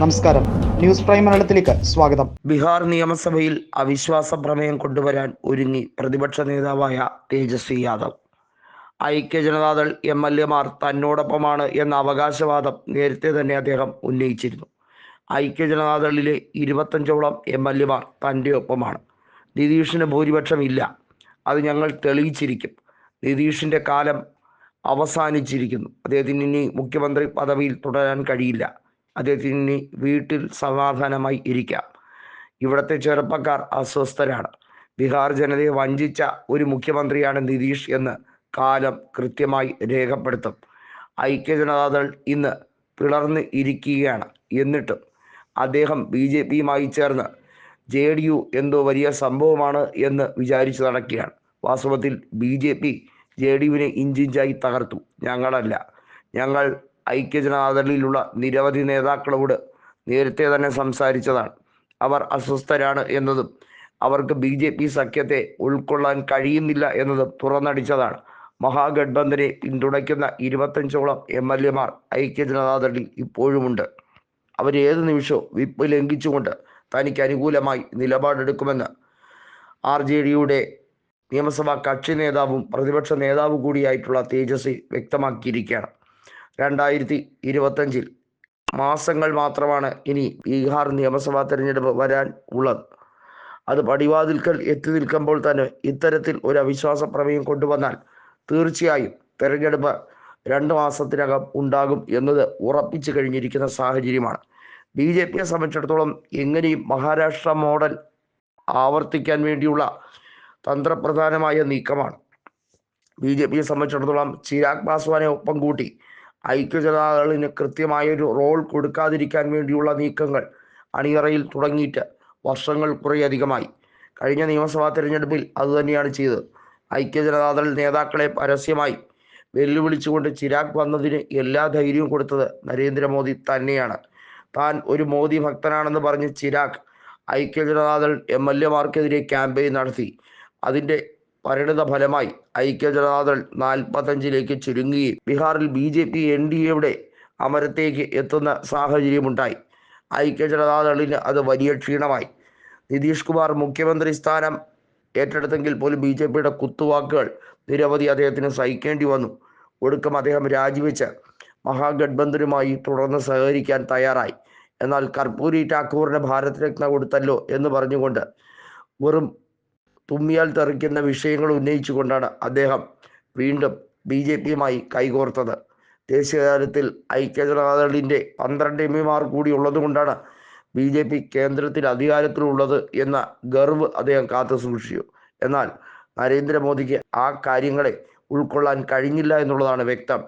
നമസ്കാരം. News prime മലയാളത്തിലേക്ക് സ്വാഗതം. ബീഹാർ നിയമസഭയിൽ അവിശ്വാസ പ്രമേയം കൊണ്ടുവരാൻ ഒരുങ്ങി പ്രതിപക്ഷ നേതാവായ തേജസ്വി യാദവ്. ഐക്യ ജനതാദൾ എം എൽ എമാർ തന്നോടൊപ്പമാണ് എന്ന അവകാശവാദം നേരത്തെ തന്നെ അദ്ദേഹം ഉന്നയിച്ചിരുന്നു. ഐക്യ ജനതാദളിലെ ഇരുപത്തഞ്ചോളം എം എൽ എമാർ തന്റെ ഒപ്പമാണ്. നിതീഷിന് ഭൂരിപക്ഷം ഇല്ല അത് ഞങ്ങൾ തെളിയിച്ചിരിക്കും. നിതീഷിന്റെ കാലം അവസാനിച്ചിരിക്കുന്നു. അദ്ദേഹത്തിന് ഇനി മുഖ്യമന്ത്രി പദവിയിൽ തുടരാൻ കഴിയില്ല. അദ്ദേഹത്തിന് വീട്ടിൽ സമാധാനമായി ഇരിക്കാം. ഇവിടുത്തെ ചെറുപ്പക്കാർ അസ്വസ്ഥരാണ്. ബീഹാർ ജനതയെ വഞ്ചിച്ച ഒരു മുഖ്യമന്ത്രിയാണ് നിതീഷ് എന്ന് കാലം കൃത്യമായി രേഖപ്പെടുത്തും. ഐക്യജനതാദൾ ഇന്ന് പിളർന്ന് ഇരിക്കുകയാണ്. എന്നിട്ടും അദ്ദേഹം ബി ജെ പിയുമായി ചേർന്ന് ജെ ഡി യു എന്തോ വലിയ സംഭവമാണ് എന്ന് വിചാരിച്ചു നടക്കുകയാണ്. വാസ്തവത്തിൽ B J P J D യുവിനെ ഇഞ്ചിഞ്ചായി തകർത്തു. ഞങ്ങളല്ല. ഞങ്ങൾ ഐക്യജനതാദളിലുള്ള നിരവധി നേതാക്കളോട് നേരത്തെ തന്നെ സംസാരിച്ചതാണ്. അവർ അസ്വസ്ഥരാണ് എന്നതും അവർക്ക് ബി ജെ പി സഖ്യത്തെ ഉൾക്കൊള്ളാൻ കഴിയുന്നില്ല എന്നതും തുറന്നടിച്ചതാണ്. മഹാഗഡ്ബന്ധനെ പിന്തുണയ്ക്കുന്ന ഇരുപത്തഞ്ചോളം എം എൽ എമാർ ഐക്യജനതാദളിൽ ഇപ്പോഴുമുണ്ട്. അവരേത് നിമിഷവും വിപ്പ് ലംഘിച്ചുകൊണ്ട് തനിക്ക് അനുകൂലമായി നിലപാടെടുക്കുമെന്ന് ആർ ജെ ഡിയുടെ നിയമസഭാ കക്ഷി നേതാവും പ്രതിപക്ഷ നേതാവ് കൂടിയായിട്ടുള്ള തേജസ്വി വ്യക്തമാക്കിയിരിക്കുകയാണ്. രണ്ടായിരത്തി ഇരുപത്തഞ്ചിൽ മാസങ്ങൾ മാത്രമാണ് ഇനി ബീഹാർ നിയമസഭാ തെരഞ്ഞെടുപ്പ് വരാൻ ഉള്ളത്. അത് പടിവാതിൽക്കൽ എത്തി നിൽക്കുമ്പോൾ തന്നെ ഇത്തരത്തിൽ ഒരു അവിശ്വാസ പ്രമേയം കൊണ്ടുവന്നാൽ തീർച്ചയായും തെരഞ്ഞെടുപ്പ് രണ്ട് മാസത്തിനകം ഉണ്ടാകും എന്നത് ഉറപ്പിച്ചു കഴിഞ്ഞിരിക്കുന്ന സാഹചര്യമാണ്. ബി ജെ പിയെ സംബന്ധിച്ചിടത്തോളം എങ്ങനെയും മഹാരാഷ്ട്ര മോഡൽ ആവർത്തിക്കാൻ വേണ്ടിയുള്ള തന്ത്രപ്രധാനമായ നീക്കമാണ്. ബി ജെ പിയെ സംബന്ധിച്ചിടത്തോളം ചിരാഗ് പാസ്വാനെ ഒപ്പം കൂട്ടി ഐക്യജനതാദളിന് കൃത്യമായൊരു റോൾ കൊടുക്കാതിരിക്കാൻ വേണ്ടിയുള്ള നീക്കങ്ങൾ അണിയറയിൽ തുടങ്ങിയിട്ട് വർഷങ്ങൾ കുറേയധികമായി കഴിഞ്ഞ നിയമസഭാ തിരഞ്ഞെടുപ്പിൽ അതുതന്നെയാണ് ചെയ്തത്. ഐക്യജനതാദൾ നേതാക്കളെ പരസ്യമായി വെല്ലുവിളിച്ചുകൊണ്ട് ചിരാഗ് വന്നതിന് എല്ലാ ധൈര്യവും കൊടുത്തത് നരേന്ദ്രമോദി തന്നെയാണ്. താൻ ഒരു മോദി ഭക്തനാണെന്ന് പറഞ്ഞ് ചിരാഗ് ഐക്യജനതാദൾ എം എൽ എമാർക്കെതിരെ ക്യാമ്പയിൻ നടത്തി. അതിന്റെ പരിണിത ഫലമായി ഐക്യ ജനതാദൾ നാൽപ്പത്തഞ്ചിലേക്ക് ചുരുങ്ങുകയും ബീഹാറിൽ B J P N D എയുടെ അമരത്തേക്ക് എത്തുന്ന സാഹചര്യമുണ്ടായി. ഐക്യ ജനതാദളിന് അത് വലിയ ക്ഷീണമായി. നിതീഷ് കുമാർ മുഖ്യമന്ത്രി സ്ഥാനം ഏറ്റെടുത്തെങ്കിൽ പോലും ബി ജെ പിയുടെ കുത്തുവാക്കുകൾ നിരവധി അദ്ദേഹത്തിന് സഹിക്കേണ്ടി വന്നു. ഒടുക്കം അദ്ദേഹം രാജിവെച്ച് മഹാഗഡ്ബന്ധനുമായി തുടർന്ന് സഹകരിക്കാൻ തയ്യാറായി. എന്നാൽ കർപ്പൂരി ഠാക്കൂറിന് ഭാരത് രത്ന കൊടുത്തല്ലോ എന്ന് പറഞ്ഞുകൊണ്ട് വെറും തുമ്മിയാൽ തെറിക്കുന്ന വിഷയങ്ങൾ ഉന്നയിച്ചുകൊണ്ടാണ് അദ്ദേഹം വീണ്ടും ബി ജെ പിയുമായി കൈകോർത്തത്. ദേശീയതലത്തിൽ ഐക്യജനതാദളിന്റെ പന്ത്രണ്ട് എം പിമാർ കൂടി ഉള്ളതുകൊണ്ടാണ് ബി ജെ പി കേന്ദ്രത്തിൽ അധികാരത്തിലുള്ളത് എന്ന ഗർവ് അദ്ദേഹം കാത്തു സൂക്ഷിച്ചു. എന്നാൽ നരേന്ദ്രമോദിക്ക് ആ കാര്യങ്ങളെ ഉൾക്കൊള്ളാൻ കഴിഞ്ഞില്ല എന്നുള്ളതാണ് വ്യക്തം.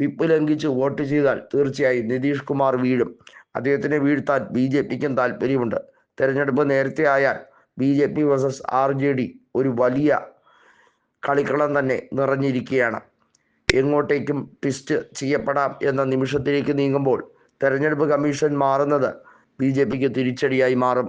വിപ്പ് ലംഘിച്ച് വോട്ട് ചെയ്താൽ തീർച്ചയായും നിതീഷ് കുമാർ വീഴും. അദ്ദേഹത്തിനെ വീഴ്ത്താൻ ബി ജെ പിക്കും താല്പര്യമുണ്ട് തെരഞ്ഞെടുപ്പ് നേരത്തെ ആയാൽ B J P versus R J D ഒരു വലിയ കളിക്കളം തന്നെ നിറഞ്ഞിരിക്കുകയാണ്. എങ്ങോട്ടേക്കും ട്വിസ്റ്റ് ചെയ്യപ്പെടാം എന്ന നിമിഷത്തിലേക്ക് നീങ്ങുമ്പോൾ തെരഞ്ഞെടുപ്പ് കമ്മീഷൻ മാറുന്നത് ബി ജെ പിക്ക് തിരിച്ചടിയായി മാറും.